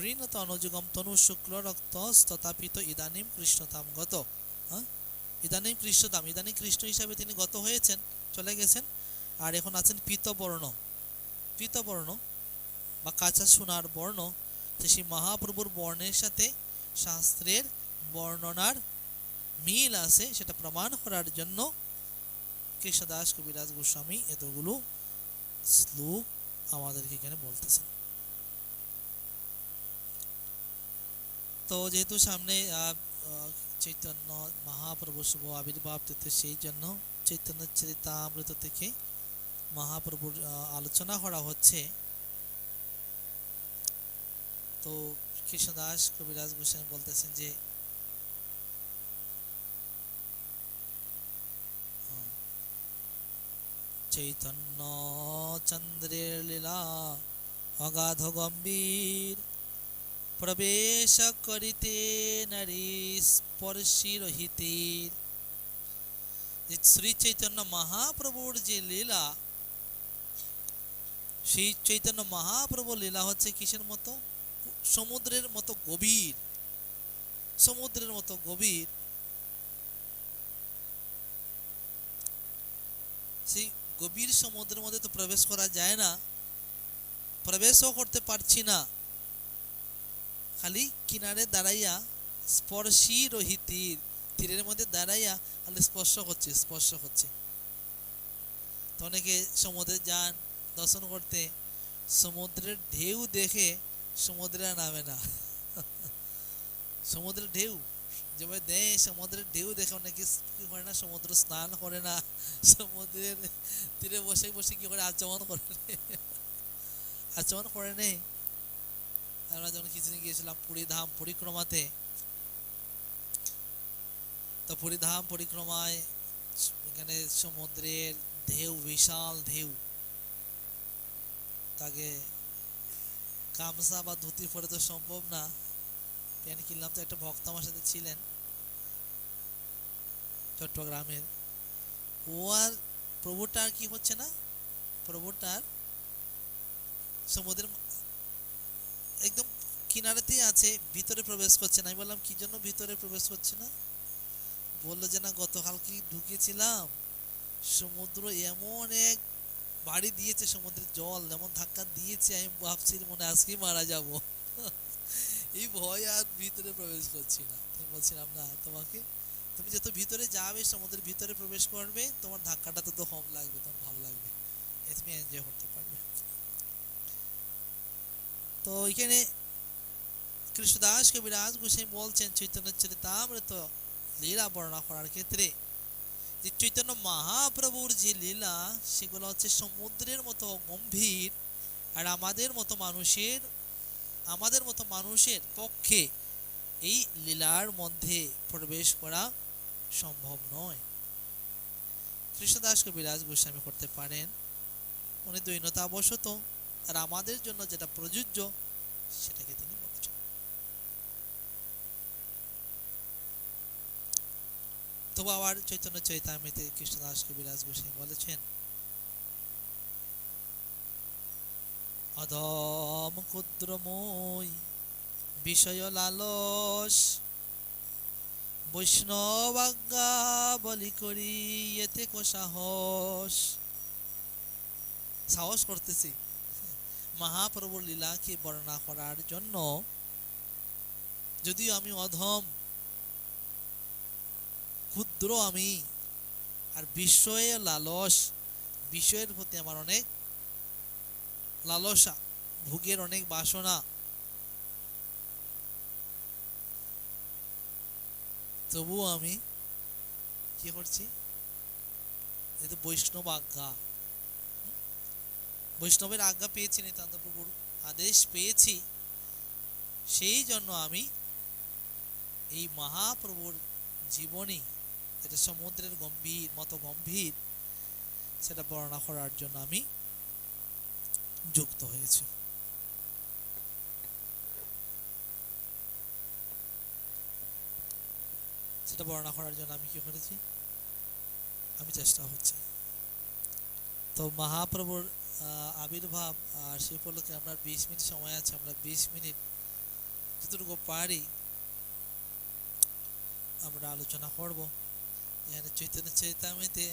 গৃহীণত তনু শুক্ল রক্ত তথাপিত ইদানিম কৃষ্ণতাম গত। হ্যাঁ? ইদানিম কৃষ্ণতাম ইদানিম কৃষ্ণ হিসাবে তিনি গত হয়েছেন, চলে গেছেন। আর এখন আছেন পীতবর্ণ। পীতবর্ণ বা কাঁচা সোনার বর্ণ। সেই মহাপ্রভুর বর্ণের সাথে শাস্ত্রের বর্ণনার মিল আছে, সেটা প্রমাণ করার জন্য কৃষ্ণদাস কবিরাজ গোস্বামী এতগুলো শ্লোক আমাদেরকে এখানে বলতেছেন। তো যেহেতু সামনে চৈতন্য মহাপ্রভু শুভ আবির্ভাব তিথি, সেই জন্য চৈতন্য চরিতামৃত থেকে মহাপ্রভুর আলোচনা করা হচ্ছে। তো কৃষ্ণদাস কবিরাজ গোস্বামী বলতেছেন যে চৈতন্য চন্দ্রের লীলা অগাধ গম্ভীর প্রবেশ করিতে নারী স্পর্শী রহিতের যে শ্রী চৈতন্য মহাপ্রভুর যে লীলা, সেই চৈতন্য মহাপ্রভুর লীলা হচ্ছে কিসের মতো? সমুদ্রের মতো গভীর, সমুদ্রের মতো গভীর। সেই গভীর সমুদ্রের মধ্যে তো প্রবেশ করা যায় না, প্রবেশও করতে পারছি না। খালি কিনারে দাঁড়াইয়া স্পর্শী রহিতীর তীরের মধ্যে দাঁড়াইয়া খালি স্পর্শ করছে স্পর্শ করছে। তো অনেকে সমুদ্রে যান, দর্শন করতে, সমুদ্রের ঢেউ দেখে সমুদ্রে নামে না। সমুদ্রের ঢেউ, যেভাবে দেয় সমুদ্রের ঢেউ দেখে অনেকে কি করে না, সমুদ্র স্নান করে না, সমুদ্রের তীরে বসে বসে কি করে আচমন করে আচমন করে নেই আমরা যখন কিছুদিন গিয়েছিলাম, পুরী ধাম, পরিক্রমাতে। তো পুরী ধাম, পরিক্রমায় এখানে সমুদ্রের ঢেউ, বিশাল ঢেউ। তাকে গামছা বা ধুতি পরে তো সম্ভব না। প্যান্ট কিনলাম তো একটা ভক্ত আমার সাথে ছিলেন, চট্টগ্রামের। ও আর প্রভুটার কি হচ্ছে না? প্রভুটার সমুদ্রের একদম কিনারেতেই আছে, ভিতরে প্রবেশ করছে না। আমি বললাম, কি জন্য ভিতরে প্রবেশ করছে না? বলল যে, না, গতকাল কি ঢুকেছিলাম? সমুদ্র এমন এক বাড়ি দিয়েছে, সমুদ্রের জল এমন ধাক্কা দিয়েছে, আমি ভাবছি মনে আজকেই মারা যাব। এই ভয় আর ভিতরে প্রবেশ করছি না। আমি বলছিলাম, না, তোমাকে, তুমি যত ভিতরে যাবে, সমুদ্রের ভিতরে প্রবেশ করবে, তোমার ধাক্কাটা তত কম লাগবে, তোমার ভালো লাগবে। এ তুমি এনজয় করতে তো এখানে কৃষ্ণদাস কবিরাজ গোসাই বলছেন, চৈতন্য চরিতামৃত লীলা বর্ণনা করার ক্ষেত্রে যে চৈতন্য মহাপ্রভুর যে লীলা, সেগুলো হচ্ছে সমুদ্রের মতো গম্ভীর আর আমাদের মতো মানুষের, আমাদের মতো মানুষের পক্ষে এই লীলার মধ্যে প্রবেশ করা সম্ভব নয়। কৃষ্ণদাস কবিরাজ গোস্বামী করতে পারেন। উনি দৈনতাবশত আর আমাদের জন্য যেটা প্রযোজ্য, সেটাকে তিনি বলছেন তবু আবার চৈতন্য চৈতামিতে কৃষ্ণদাস কবিরাজ গোস্বামী বলেছেন অদম ক্ষুদ্রময় বিষয় লালস বৈষ্ণবাজ্ঞা বলি করি, এতে কো সাহস সাহস করতেছি। মহাপ্রভুর লীলাকে বর্ণনা করার জন্য যদিও আমি অধম, ক্ষুদ্র আমি, আর বিষয়ে লালস বিষয়ের প্রতি আমার অনেক লালসা, ভোগের অনেক বাসনা। তবুও আমি কি করছি? যেহেতু বৈষ্ণব আজ্ঞা বৈষ্ণবের আজ্ঞা পেয়েছি নিতান্ত প্রভুর আদেশ পেয়েছি। সেই জন্য আমি এই মহাপ্রভুর জীবনী, যেটা সমুদ্রের গম্ভীর, মতো গম্ভীর, সেটা বর্ণনা করার জন্য আমি যুক্ত হয়েছি। সেটা বর্ণনা করার জন্য আমি কি করেছি? আমি চেষ্টা হচ্ছে তো মহাপ্রভুর আবির্ভাব, আর সে উপলক্ষে আমরা বিশ মিনিট সময় আছে, আমরা বিশ মিনিট যতটুকু পারি আমরা আলোচনা করব। এখানে চৈতন্য চৈতামিতে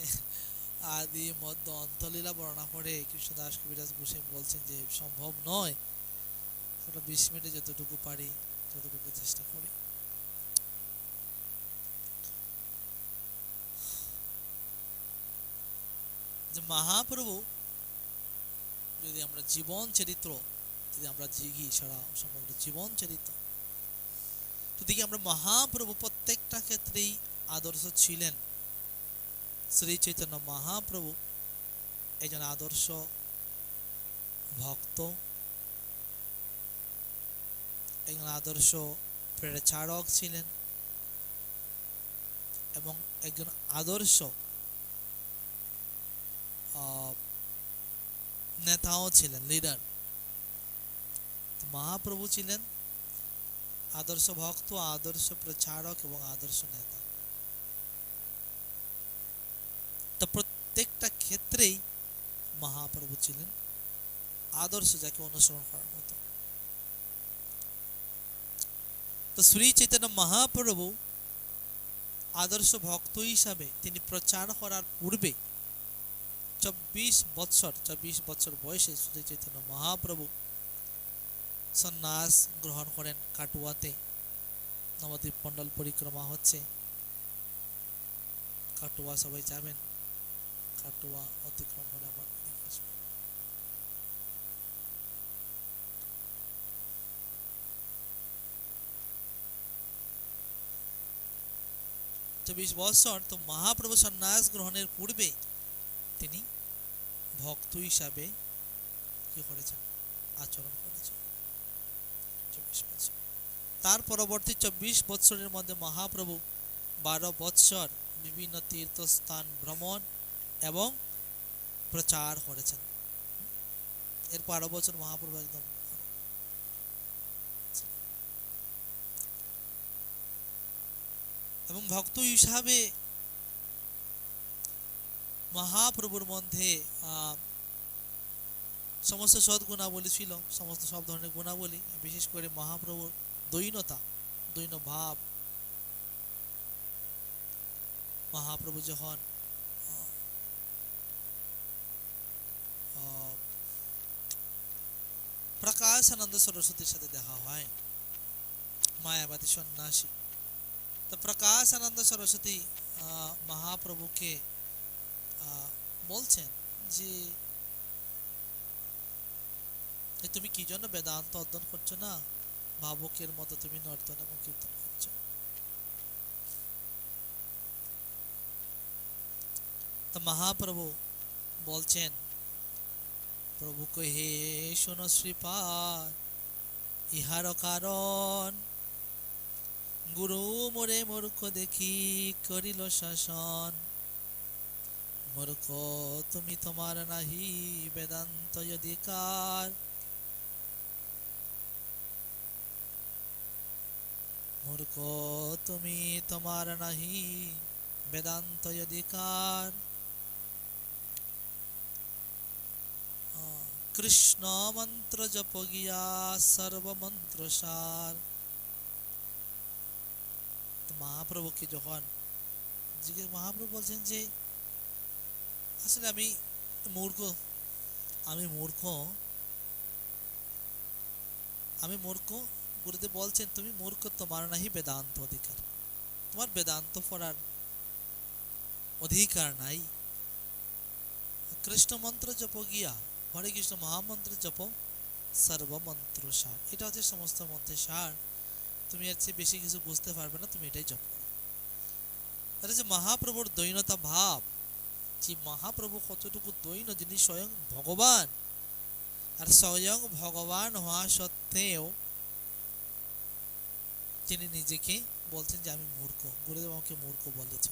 আদি মধ্য অন্তলীলা বর্ণনা করে কৃষ্ণদাস কবিরাজ গোস্বামী বলছেন যে সম্ভব নয়। আমরা বিশ মিনিটে যতটুকু পারি ততটুকু চেষ্টা করি। মহাপ্রভু যদি আমরা জীবন চরিত্র, যদি আমরা জিগি সারা সমগ্র জীবন চরিত্র। তো দেখি আমরা মহাপ্রভু প্রত্যেকটা ক্ষেত্রেই আদর্শ ছিলেন। শ্রী চৈতন্য মহাপ্রভু একজন আদর্শ ভক্ত, একজন আদর্শ প্রচারক ছিলেন এবং একজন আদর্শ নেতাও ছিলেন লিডার মহাপ্রভু ছিলেন আদর্শ ভক্ত, আদর্শ প্রচারক এবং আদর্শ নেতা। তো প্রত্যেকটা ক্ষেত্রেই মহাপ্রভু ছিলেন আদর্শ যাকে অনুসরণ করার মতো। তো শ্রী চৈতন্য মহাপ্রভু আদর্শ ভক্ত হিসাবে তিনি প্রচার করার পূর্বে চব্বিশ বৎসর, চব্বিশ বছর বয়সে শ্রী চৈতন্য মহাপ্রভু সন্ন্যাস গ্রহণ করেন কাটুয়াতে। নবদ্বীপ মণ্ডল পরিক্রমা হচ্ছে। কাটুয়া সবাই যাবেন। কাটুয়া অতিক্রম করে আবার চব্বিশ বৎসর তো মহাপ্রভু সন্ন্যাস গ্রহণের পূর্বে তিনি ভক্ত হিসাবে কি করেছেন, আচরণ করেছেন। চব্বিশ বছর তার পরবর্তী চব্বিশ বৎসরের মধ্যে মহাপ্রভু বারো বৎসর বিভিন্ন তীর্থস্থান ভ্রমণ এবং প্রচার করেছেন। এর বারো বছর মহাপ্রভু একদম এবং ভক্ত হিসাবে মহাপ্রভুর মধ্যে সমস্ত সৎ গুণাবলী ছিল সমস্ত সব ধরনের গুণাবলী বিশেষ করে মহাপ্রভুর দৈনতা দৈন ভাব। মহাপ্রভু যখন আহ, প্রকাশানন্দ সরস্বতীর সাথে দেখা হয় মায়াবাদী সন্ন্যাসী। তো প্রকাশানন্দ সরস্বতী আহ, মহাপ্রভুকে বলছেন যে তুমি কি জন্য বেদান্ত অধ্যয়ন করছ না? ভাবকের মতো তুমি নর্তন এবং কীর্তন করছ। তো মহাপ্রভু বলছেন প্রভুকে হে শোনো শ্রীপাদ, ইহার কারণ। গুরু মোরে মূর্খ দেখি করিল শাসন। মূর্খ, তুমি তোমার নাহি বেদান্ত অধিকার। মূর্খ, তুমি তোমার নাহি বেদান্ত অধিকার। কৃষ্ণ মন্ত্র জপ গিয়া সর্বমন্ত্র সার। মহাপ্রভুকে যখন মহাপ্রভু বলছেন যে আসলে আমি মূর্খ আমি মূর্খ। আমি মূর্খ, গুরুদেব বলছেন, তুমি মূর্খ, তোমার নাহি বেদান্ত অধিকার। তোমার বেদান্ত পড়ার অধিকার নাই। কৃষ্ণ মন্ত্র জপ গিয়া, হরে কৃষ্ণ মহামন্ত্র জপ সর্বমন্ত্র সার এটা হচ্ছে সমস্ত মন্ত্রের সার। তুমি এর চেয়ে বেশি কিছু বুঝতে পারবে না, তুমি এটাই জপ করো। তাহলে যে মহাপ্রভুর দৈনতা ভাব। যে মহাপ্রভু কতটুকু দৈন যিনি স্বয়ং ভগবান, আর স্বয়ং ভগবান হওয়া সত্ত্বেও তিনি নিজেকে বলছেন যে আমি মূর্খ, গুরুদেব আমাকে মূর্খ বলেছে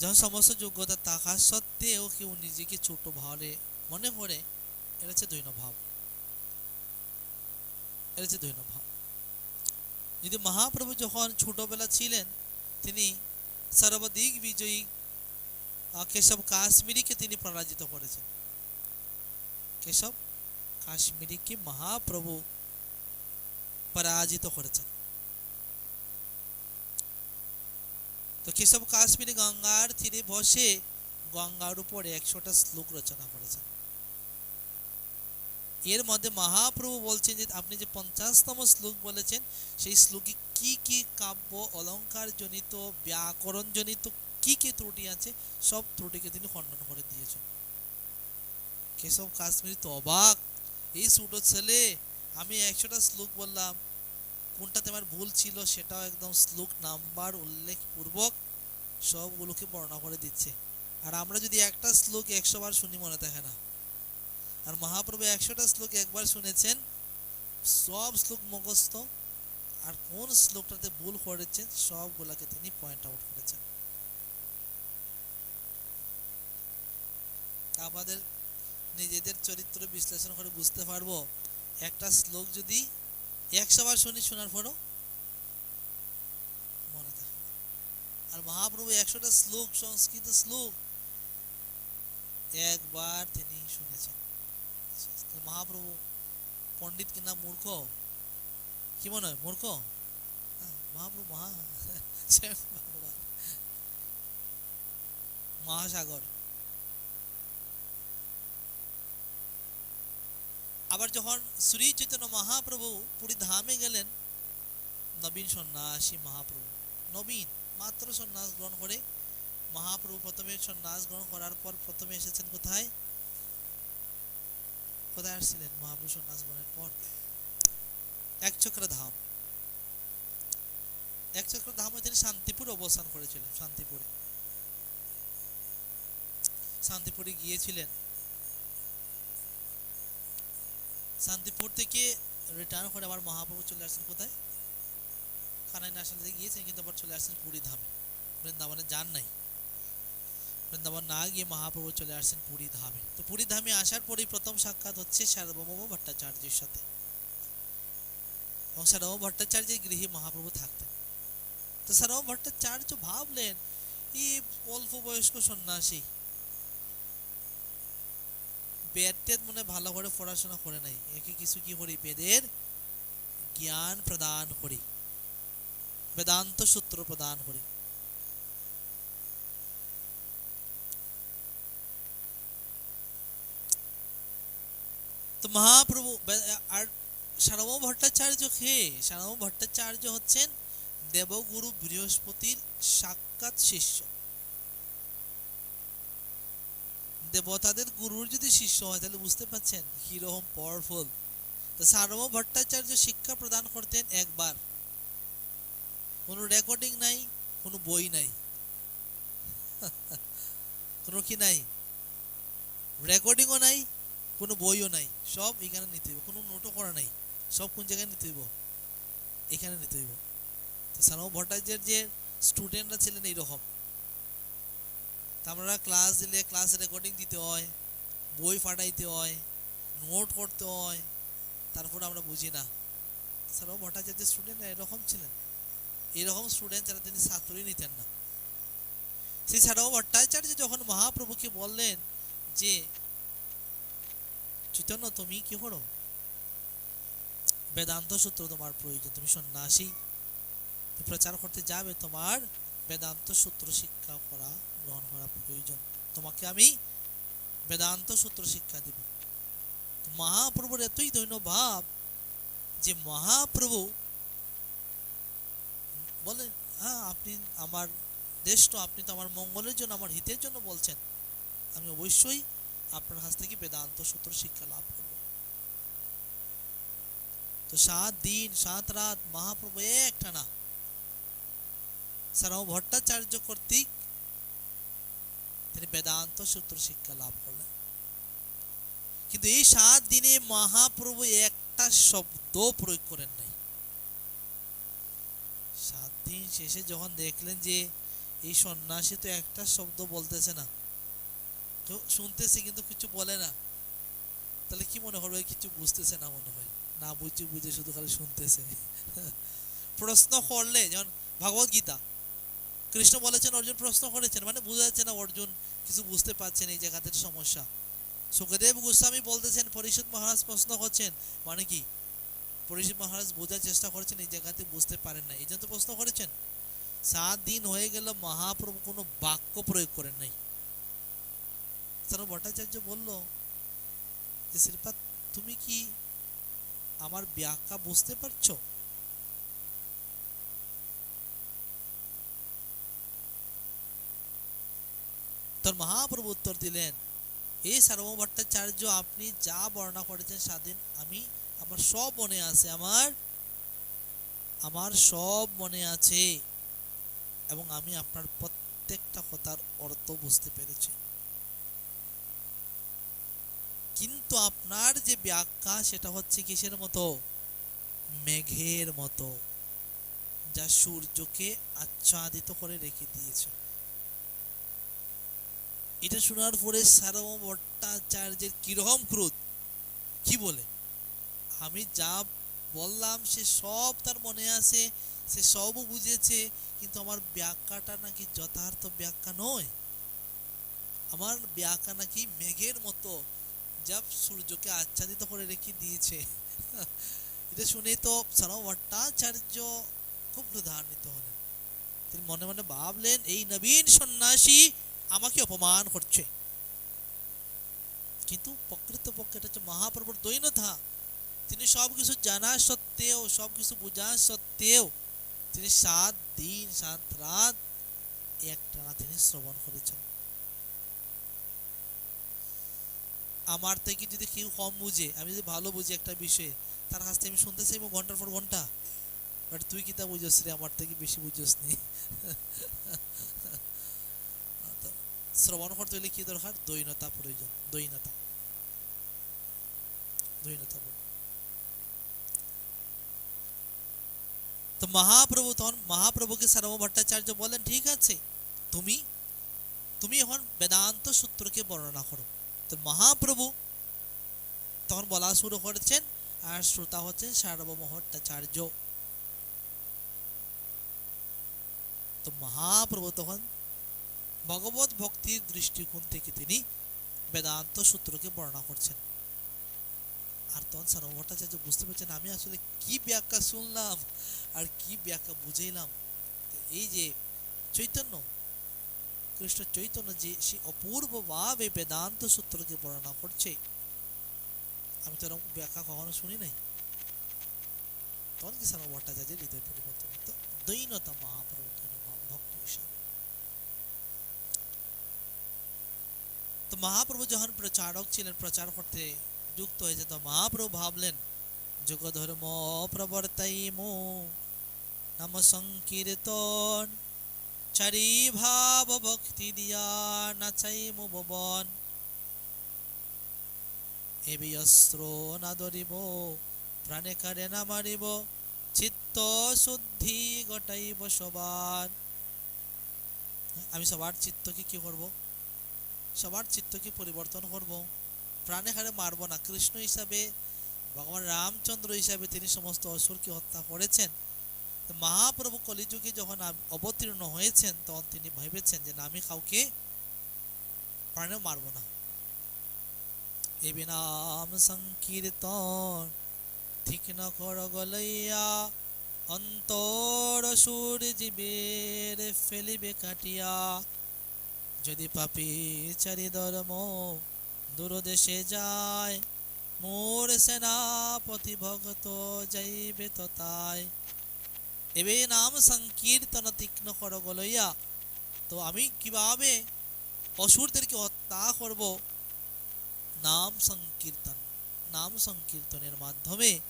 যখন সমস্ত যোগ্যতা থাকা সত্ত্বেও কেউ নিজেকে ছোট ভাবে মনে করে, এটা হচ্ছে দৈন ভাব। এটা হচ্ছে দৈন ভাব। যদি মহাপ্রভু যখন ছোটবেলা ছিলেন, তিনি সর্বাধিক বিজয়ী কেশব কাশ্মীরিকে তিনি পরাজিত করেছেন। কেশব কাশ্মীরিকে মহাপ্রভু পরাজিত করেছেন। তো কেশব কাশ্মীরে গঙ্গার তীরে বসে গঙ্গার উপরে একশোটা শ্লোক রচনা করেছেন। এর মধ্যে মহাপ্রভু বলছেন যে আপনি যে পঞ্চাশতম শ্লোক বলেছেন, সেই শ্লোকে কি কি কাব্য অলঙ্কার জনিত ব্যাকরণ জনিত কি কি ত্রুটি আছে, সব ত্রুটিকে তিনি খণ্ডন করে দিয়েছেন। কেশব কাশ্মীর তো অবাক, এই ছোটো ছেলে, আমি একশোটা শ্লোক বললাম, কোনটাতে আমার ভুল ছিল সেটাও একদম শ্লোক নাম্বার উল্লেখ পূর্বক সবগুলোকে বর্ণনা করে দিচ্ছে। আর আমরা যদি একটা শ্লোক একশো বার শুনি মনে থাকে না। আর মহাপ্রভু একশোটা শ্লোক একবার শুনেছেন, সব শ্লোক মুখস্থ, আর কোন শ্লোকটাতে ভুল করেছেন সবগুলাকে তিনি পয়েন্ট আউট করেছেন। আমাদের নিজেদের চরিত্র বিশ্লেষণ করে বুঝতে পারব, একটা শ্লোক যদি একশো বার শুনি, শোনার পরও মনে থাকে। আর মহাপ্রভু একশোটা শ্লোক, সংস্কৃত শ্লোক একবার তিনি শুনেছেন। মহাপ্রভু পণ্ডিত কিনা মূর্খ কি মনে হয় মূর্খ মহাপ্রভু মহা ভগবান মহাসাগর আবার যখন শ্রী চৈতন্য মহাপ্রভু পুরী ধামে গেলেন নবীন সন্ন্যাসী মহাপ্রভু নবীন মাত্র সন্ন্যাস গ্রহণ করে মহাপ্রভু প্রথমে সন্ন্যাস গ্রহণ করার পর প্রথমে এসেছেন কোথায় কোথায় আসছিলেন সন্ন্যাস গ্রহণের পর এক চক্র ধাম। এক চক্র ধামে তিনি শান্তিপুর অবস্থান করেছিলেন, শান্তিপুরে। শান্তিপুরে গিয়েছিলেন। শান্তিপুর থেকে রিটার্ন করে আবার মহাপ্রভু চলে আসছেন কোথায়? কানাই ন্যাশনালে গিয়েছেন কিন্তু আবার চলে আসছেন পুরী ধামে। বৃন্দাবনে যান নাই। বৃন্দাবন না গিয়ে মহাপ্রভু চলে আসছেন পুরী ধামে। তো পুরী ধামে আসার পরেই প্রথম সাক্ষাৎ হচ্ছে সার্বভৌম ভট্টাচার্যের সাথে। এবং সার্বভৌম ভট্টাচার্যের গৃহে মহাপ্রভু থাকতেন। তো সার্বভৌম ভট্টাচার্য ভাবলেন এই অল্প বয়স্ক সন্ন্যাসী। বেদ টেদ মনে ভালো করে পড়াশোনা করে নাই। একে কিছু কি করি? বেদের জ্ঞান প্রদান করি। বেদান্ত সূত্র প্রদান করি। তো মহাপ্রভু আর সারম ভট্টাচার্য কে? সারম ভট্টাচার্য হচ্ছেন দেবগুরু বৃহস্পতির সাক্ষাৎ শিষ্য। দেবতাদের গুরুর যদি শিষ্য হয়, তাহলে বুঝতে পারছেন কীরকম পাওয়ারফুল তো সারম ভট্টাচার্য শিক্ষা প্রদান করতেন একবার। কোনো রেকর্ডিং নাই, কোনো বই নাই। কোনো কি নাই? রেকর্ডিংও নাই কোনো বইও নাই। সব এখানে নিতে হইব। কোনো নোটও করা নাই। সব কোন জায়গায় নিতে হইব? এখানে নিতে হইব। তো সারম ভট্টাচার্যের যে স্টুডেন্টরা ছিলেন এইরকম। আমরা ক্লাস দিলে ক্লাস রেকর্ডিং দিতে হয়, বই ফাটাইতে হয় নোট করতে হয়, তারপর আমরা বুঝি না। সারম ভট্টাচার্যের স্টুডেন্ট এরকম ছিলেন। এরকম স্টুডেন্ট যারা তিনি ছাত্রই নিতেন না। সেই সারম ভট্টাচার্য যখন মহাপ্রভুকে বললেন যে চৈতন্য তুমি কি করো? বেদান্ত সূত্র তোমার প্রয়োজন, তুমি সন্ন্যাসী। প্রচার করতে যাবে, তোমার বেদান্ত সূত্র শিক্ষা করা, গ্রহণ করা প্রয়োজন। তোমাকে আমি বেদান্ত সূত্র শিক্ষা দিব। মহাপ্রভুর এতই দৈন্য ভাব যে মহাপ্রভু বলে হ্যাঁ আপনি আমার দেশ তো, আপনি তো আমার মঙ্গলের জন্য, আমার হিতের জন্য বলছেন। আমি অবশ্যই আপনার কাছ থেকে বেদান্ত সূত্র শিক্ষা লাভ করব। তো সাত দিন, সাত রাত মহাপ্রভু একটানা সারাও ভট্টাচার্য কর্তৃক তিনি বেদান্ত সূত্র শিক্ষা লাভ করলেন। কিন্তু এই সাত দিনে মহাপ্রভু একটা শব্দ প্রয়োগ করেন নাই। সাত দিন শেষে যখন দেখলেন যে এই সন্ন্যাসী তো একটা শব্দ বলতেছে না শুনতেছে কিন্তু কিছু বলে না। তাহলে কি মনে করবে? কিছু বুঝতেছে না মনে হয়। না বুঝে বুঝে শুধু খালি শুনতেছে। প্রশ্ন করলে, যেমন ভগবত গীতা, কৃষ্ণ বলেছেন অর্জুন প্রশ্ন করেছেন মানে বোঝা যাচ্ছে না অর্জুন কিছু বুঝতে পারছেন এই জায়গাতে সমস্যা। সুখদেব গোস্বামী বলতেছেন, পরিষদ মহারাজ প্রশ্ন করছেন। মানে কি? পরিষদ মহারাজ বোঝার চেষ্টা করেছেন, এই জায়গাতে বুঝতে পারেন না এই জন্য তো প্রশ্ন করেছেন। সাত দিন হয়ে গেল, মহাপ্রভু কোনো বাক্য প্রয়োগ করেন নাই। তারা ভট্টাচার্য বলল, যে শ্রীপাদ, তুমি কি আমার ব্যাখ্যা বুঝতে পারছ? তোর মহাপ্রভু উত্তর দিলেন এই সার্বভৌম ভট্টাচার্য, আপনি যা বর্ণনা করেছেন স্বাধীন, আমি, আমার সব মনে আছে, আমার আমার সব মনে আছে এবং আমি আপনার প্রত্যেকটা কথার অর্থ বুঝতে পেরেছি। কিন্তু আপনার যে ব্যাখ্যা, সেটা হচ্ছে কিসের মতো? মেঘের মতো, যা সূর্যকে আচ্ছাদিত করে রেখে দিয়েছে। এটা শোনার পরে সারম ভট্টাচার্যের কীরকম ক্রোধ? কি বলে? আমি যা বললাম, সে সব তার মনে আছে, সে সবও বুঝেছে, কিন্তু আমার ব্যাখ্যাটা নাকি যথার্থ ব্যাখ্যা নয়। আমার ব্যাখ্যা নাকি মেঘের মতো যা সূর্যকে আচ্ছাদিত করে রেখে দিয়েছে এটা শুনে তো সারম ভট্টাচার্য খুব ক্রোধান্বিত হলেন তিনি মনে মনে ভাবলেন এই নবীন সন্ন্যাসী আমাকে অপমান করছে কিন্তু প্রকৃতপক্ষে এটা হচ্ছে মহাপ্রভুর দৈনতা তিনি সব কিছু জানা সত্ত্বেও সব কিছু বোঝা সত্ত্বেও তিনি সাত দিন সাত রাত একটানা তিনি শ্রবণ করেছেন আমার থেকে যদি কেউ কম বুঝে, আমি যদি ভালো বুঝি একটা বিষয়ে, তার কাছ থেকে আমি শুনতে চাইব ঘণ্টার পর ঘণ্টা। বাট তুই কি তা বুঝোস রে? আমার থেকে বেশি বুঝোস নি। শ্রবণ করতে হলে কি দরকার? দৈনতা প্রয়োজন। দৈনতা। দৈনতা তো মহাপ্রভু তখন মহাপ্রভুকে সার্ব ভট্টাচার্য বলেন, ঠিক আছে, তুমি তুমি এখন বেদান্ত সূত্রকে বর্ণনা করো। তো মহাপ্রভু তখন বলা শুরু করেছেন, আর শ্রোতা হচ্ছেন সার্বভৌম তো মহাপ্রভু তখন ভগবত ভক্তির দৃষ্টিকোণ থেকে তিনি বেদান্ত সূত্রকে বর্ণনা করছেন। আর তখন সার্বভৌম ভট্টাচার্য বুঝতে পারছেন, আমি আসলে কি ব্যাখ্যা শুনলাম আর কি ব্যাখ্যা বুঝাইলাম। এই যে চৈতন্য কৃষ্ণ চৈতন্য যে সে অপূর্বভাবে বেদান্ত সূত্রকে বর্ণনা করছে আমি তো এরকম ব্যাখ্যা কখনো শুনি নাই তখন কি হৃদয় পরিবর্তন হতো দৈনতা মহাপ্রভু ভক্ত হিসাবে তো মহাপ্রভু যখন প্রচারক ছিলেন প্রচার করতে যুক্ত হয়েছে তো মহাপ্রভু ভাবলেন যোগ ধর্ম প্রবর্তাইমো নাম সংকীর্তন চারি ভাব ভক্তি দিয়া নাচাইমু ভবন। এবি অস্ত্র না ধরিব, প্রাণে কারে না মারিব, চিত্ত শুদ্ধি ঘটাইব সবার। আমি সবার চিত্তকে কি করব? সবার চিত্তকে পরিবর্তন করব। প্রাণে কারে মারব না। কৃষ্ণ হিসাবে, ভগবান রামচন্দ্র হিসাবে তিনি সমস্ত অসুরকে হত্যা করেছেন। মহাপ্রভু কলিযুগে যখন অবতীর্ণ হয়েছেন, তখন তিনি ভেবেছেন যে আমি কাউকে প্রাণে মারব না। এ সংকীর্তন, ঠিক ন কর গলইয়া অন্তর সুর জীবের ফেলিবে কাটিয়া। যদি পাপি চারি ধর্ম দূরদেশে যায়, মোর সেনাপতি ভক্ত যাইবে তথায় এবে নাম সংকীর্তন তীক্ষ্ণ কর গলইয়া তো আমি কীভাবে অসুরদেরকে হত্যা করব? নাম সংকীর্তন, নাম সংকীর্তনের মাধ্যমে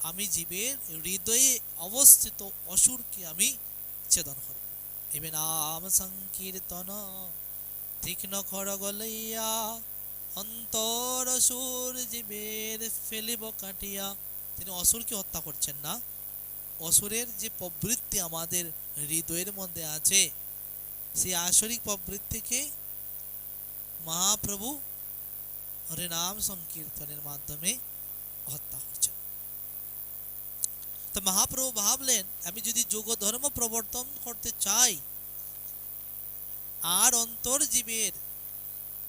আমি জীবের হৃদয়ে অবস্থিত অসুরকে আমি ছেদন করব। এবে নাম সংকীর্তন, তীক্ষ্ণ কর গলইয়া অন্তর অসুর জীবের ফেলিব কাটিয়া, তিনি অসুরকে হত্যা করছেন না? অসুরের যে প্রবৃত্তি আমাদের হৃদয়ের মধ্যে আছে, সেই আসরিক প্রবৃত্তিকে মহাপ্রভু হরিনাম সংকীর্তনের মাধ্যমে হত্যা করছেন। তো মহাপ্রভু ভাবলেন, আমি যদি যোগ ধর্ম প্রবর্তন করতে চাই, আর অন্তর জীবের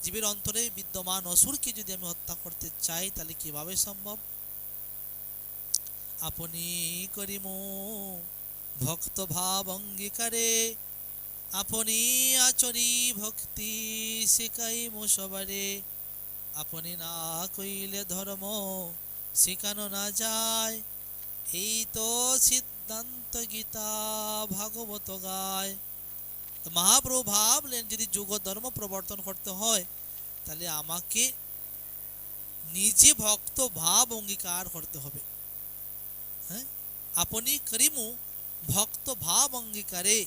জীবের অন্তরে বিদ্যমান অসুরকে যদি আমি হত্যা করতে চাই, তাহলে কীভাবে সম্ভব? আপনি করিমু ভক্ত ভাব অঙ্গীকারে, আপনি আচরি ভক্তি শিখাইমু সবারে। আপনি না কইলে ধর্ম শিখানো না যায়, এই তো সিদ্ধান্ত গীতা ভাগবত গায়। মহাপ্রভু ভাবলেন যদি যুগ ধর্ম প্রবর্তন করতে হয়, তাহলে আমাকে নিজে ভক্ত ভাব অঙ্গীকার করতে হবে। হ্যাঁ আপনি করিমু ভক্ত ভাব অঙ্গীকারে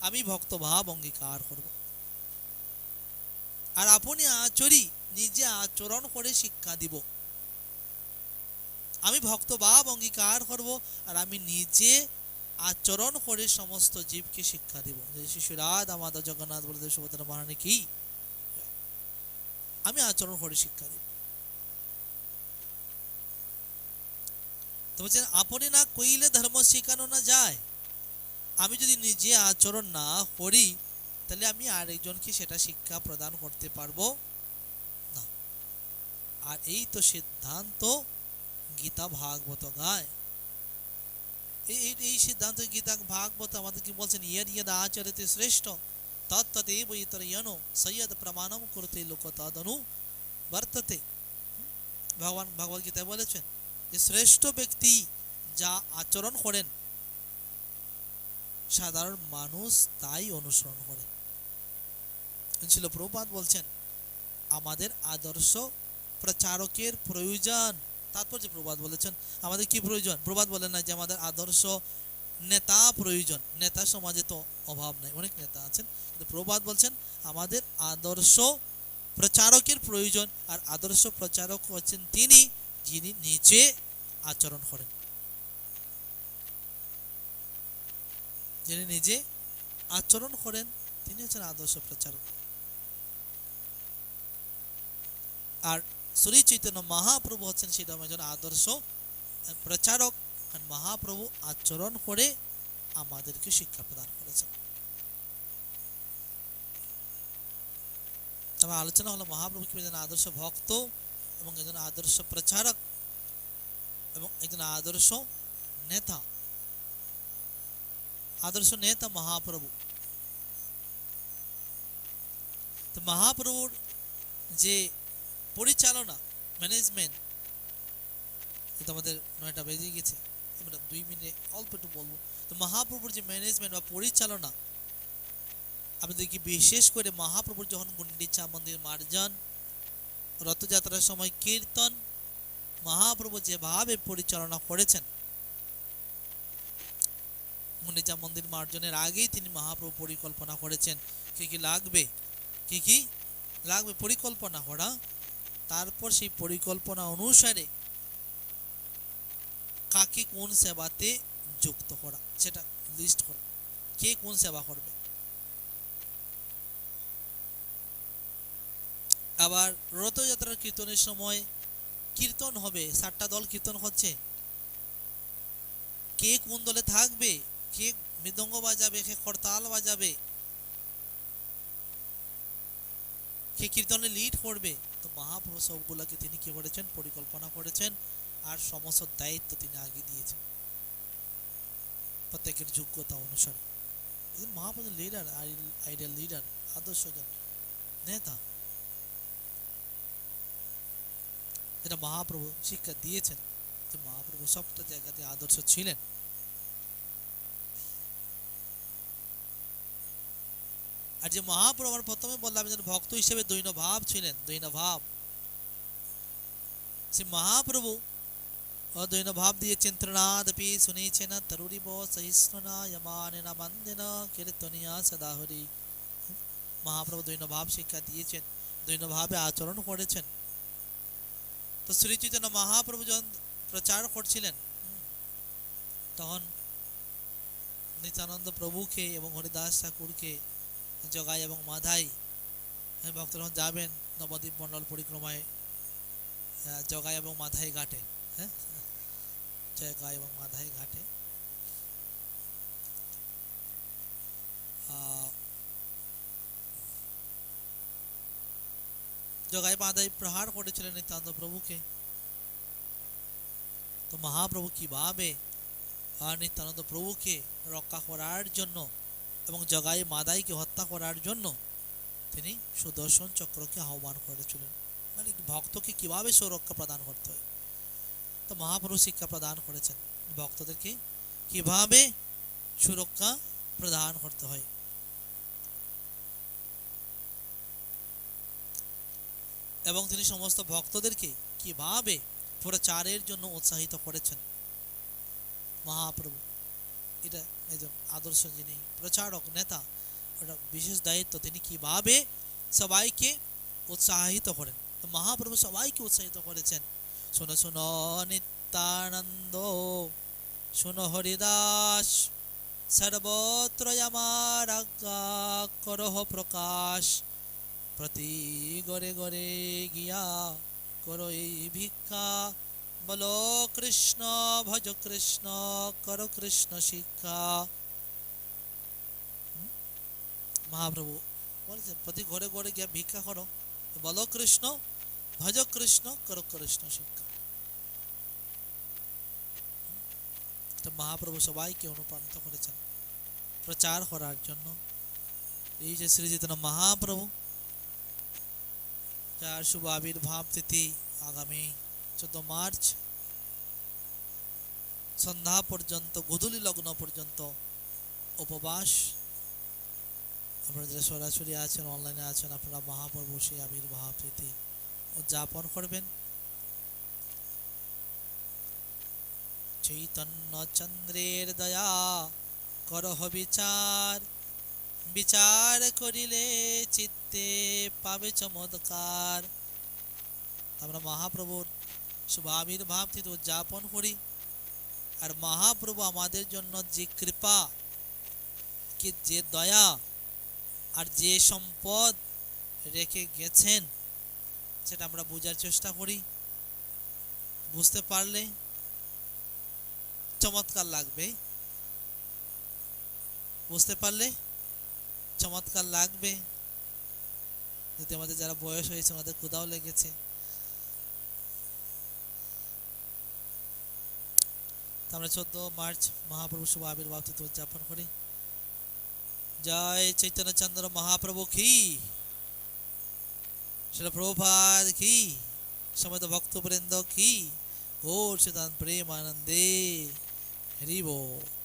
আমি ভক্ত ভাব অঙ্গীকার করব আর আপনি আচরি নিজে আচরণ করে শিক্ষা দিব আমি ভক্ত ভাব অঙ্গীকার করব আর আমি নিজে আচরণ করে সমস্ত জীবকে শিক্ষা দিব যে শিশুরাধ আমাদের জগন্নাথ বলদেব সুভদ্রা মহারানী কি আমি আচরণ করে শিক্ষা দিব তো বলছেন, আপনি না কইলে ধর্ম শেখানো না যায়। আমি যদি নিজে আচরণ না করি, তাহলে আমি আরেকজনকে সেটা শিক্ষা প্রদান করতে পারব না। আর এই তো সিদ্ধান্ত গীতা ভাগবত গায়। এই এই- সিদ্ধান্ত গীতা ভাগবত আমাদের কি বলছেন ইয়দ ইয়দ আচরতে শ্রেষ্ঠ তত্তদেব ইতরয়ন, সৈয়দ প্রমাণম করতে লোক তদনু বর্ততে। ভগবান ভগবত গীতায় বলেছেন শ্রেষ্ঠ ব্যক্তি যা আচরণ করেন, সাধারণ মানুষ তাই অনুসরণ করে। ছিল প্রপাত বলছেন, আমাদের আদর্শ প্রচারকের প্রয়োজন। তাৎপর্য প্রবাদ বলেছেন, আমাদের কি প্রয়োজন? প্রবাদ বলেন না যে আমাদের আদর্শ নেতা প্রয়োজন। নেতা সমাজে তো অভাব নাই, অনেক নেতা আছেন। কিন্তু প্রবাদ বলছেন, আমাদের আদর্শ প্রচারকের প্রয়োজন। আর আদর্শ প্রচারক হচ্ছেন তিনি যিনি নিজে আচরণ করেন। যিনি নিজে আচরণ করেন, তিনি হচ্ছেন আদর্শ প্রচারক। আর শ্রী চৈতন্য মহাপ্রভু হচ্ছেন সেটা একজন আদর্শ প্রচারক মহাপ্রভু আচরণ করে আমাদেরকে শিক্ষা প্রদান করেছেন। আলোচনা হলো, মহাপ্রভু কি আদর্শ ভক্ত এবং একজন আদর্শ প্রচারক এবং একজন আদর্শ নেতা। আদর্শ নেতা মহাপ্রভু। তো মহাপ্রভুর যে পরিচালনা ম্যানেজমেন্ট এটা আমাদের নয়টা বেজে গেছে। আমরা দুই মিনিটে অল্প একটু বলব। তো মহাপ্রভুর যে ম্যানেজমেন্ট বা পরিচালনা আমাদেরকে বিশেষ করে মহাপ্রভুর যখন গুন্ডিচা মন্দির মার্জন রথযাত্রার সময় কীর্তন, মহাপ্রভু যেভাবে পরিচালনা করেছেন। গুন্ডিচা মন্দির মার্জনের আগেই তিনি মহাপ্রভু পরিকল্পনা করেছেন। কি কি লাগবে? কি কি লাগবে? পরিকল্পনা করা। তারপর সেই পরিকল্পনা অনুসারে কাকে কোন সেবাতে যুক্ত করা, সেটা লিস্ট করা। কে কোন সেবা করবে? আবার রথযাত্রার কীর্তনের সময় কীর্তন হবে? সাতটা দল কীর্তন হচ্ছে। কে কোন দলে থাকবে? কে মৃদঙ্গ বাজাবে? কে করতাল বাজাবে? কে কীর্তনে লিড করবে? তো মহাপ্রভু সবগুলোকে তিনি কি করেছেন? পরিকল্পনা করেছেন আর সমস্ত দায়িত্ব তিনি আগে দিয়েছেন। প্রত্যেকের যোগ্যতা অনুসারে। মহাপ্রভু লিডার আইডিয়াল লিডার আদর্শজন নেতা। যেটা মহাপ্রভু শিক্ষা দিয়েছেন, যে মহাপ্রভু সবটা জায়গাতে আদর্শ ছিলেন। আর যে মহাপ্রভু, আমরা প্রথমে বললাম যে ভক্ত হিসেবে দৈন ভাব ছিলেন, দৈন ভাব। সে মহাপ্রভু অদ্বৈন ভাব দিয়েছেন ত্রিনাদপি শুনেছেন তরুরিব সহিষ্ণুনা যমানেন মন্দিনা কীর্তনিয়া সদা হরি মহাপ্রভু দৈন ভাব শিক্ষা দিয়েছেন, দৈন ভাবে আচরণ করেছেন। তো শ্রী চৈতন্য মহাপ্রভু যখন প্রচার করছিলেন, তখন নিত্যানন্দ প্রভুকে এবং হরিদাস ঠাকুরকে জগাই এবং মাধাই ভক্তরা যখন যাবেন নবদ্বীপ মণ্ডল পরিক্রমায় জগাই এবং মাধাই ঘাটে হ্যাঁ? জগাই এবং মাধাই ঘাটে। জগাই মাধাই প্রহার করেছিলেন নিত্যানন্দ প্রভুকে। তো মহাপ্রভু কীভাবে নিত্যানন্দ প্রভুকে রক্ষা করার জন্য এবং জগাই মাদাইকে হত্যা করার জন্য তিনি সুদর্শন চক্রকে আহ্বান করেছিলেন। মানে ভক্তকে কীভাবে সুরক্ষা প্রদান করতে হয়? তো মহাপ্রভু শিক্ষা প্রদান করেছেন। ভক্তদেরকে কীভাবে সুরক্ষা প্রদান করতে হয়? এবং তিনি সমস্ত ভক্তদেরকে কীভাবে প্রচারের জন্য উৎসাহিত করেছেন? মহাপ্রভু, এটা একজন আদর্শ যিনি প্রচারক, নেতা এটা বিশেষ দায়িত্ব, তিনি কীভাবে সবাইকে উৎসাহিত করেন? মহাপ্রভু সবাইকে উৎসাহিত করেছেন। শোনো শোনো, নিত্যানন্দ, শোনো, হরিদাস, সর্বত্র আমার আজ্ঞা, করহ প্রকাশ। প্রতি গরে গরে গিয়া করো এই ভিক্ষা। বলো, কৃষ্ণ, ভজ কৃষ্ণ, কর কৃষ্ণ শিক্ষা। মহাপ্রভু বলেছেন, প্রতি ঘরে ঘরে গিয়া ভিক্ষা করো। বলো, কৃষ্ণ, ভজ কৃষ্ণ, কর কৃষ্ণ শিক্ষা। তো মহাপ্রভু সবাইকে অনুপ্রাণিত করেছেন প্রচার করার জন্য। এই যে শ্রীজিতন মহাপ্রভু যার শুভ আবির্ভাব তিথি আগামী চোদ্দ মার্চ সন্ধ্যা পর্যন্ত গোধূলি লগ্ন পর্যন্ত উপবাস আপনারা যারা সরাসরি আছেন অনলাইনে আছেন আপনারা মহাপ্রভু সেই আবির্ভাব তিথি উদযাপন করবেন চৈতন্য চন্দ্রের দয়া করহ বিচার বিচার করিলে চিত্তে পাবে চমৎকার। আমরা মহাপ্রভুর শুভ আবির্ভাব তিথি উদযাপন করি। আর মহাপ্রভু আমাদের জন্য যে কৃপা, কি যে দয়া, আর যে সম্পদ রেখে গেছেন, সেটা আমরা বোঝার চেষ্টা করি। বুঝতে পারলে চমৎকার লাগবে। বুঝতে পারলে চমৎকার লাগবে। যদি আমাদের যারা বয়স হয়েছে, আমাদের ক্ষুদাও লেগেছে। আমরা চোদ্দ মার্চ মহাপ্রভু শুভ আবির্ভাব তিথি উদযাপন করি। জয় চৈতন্য চন্দ্র মহাপ্রভু কি? প্রভুপাদ কি? সমত ভক্তবৃন্দ কি? ও সিদ্ধান্ত প্রেম আনন্দে হরি বল।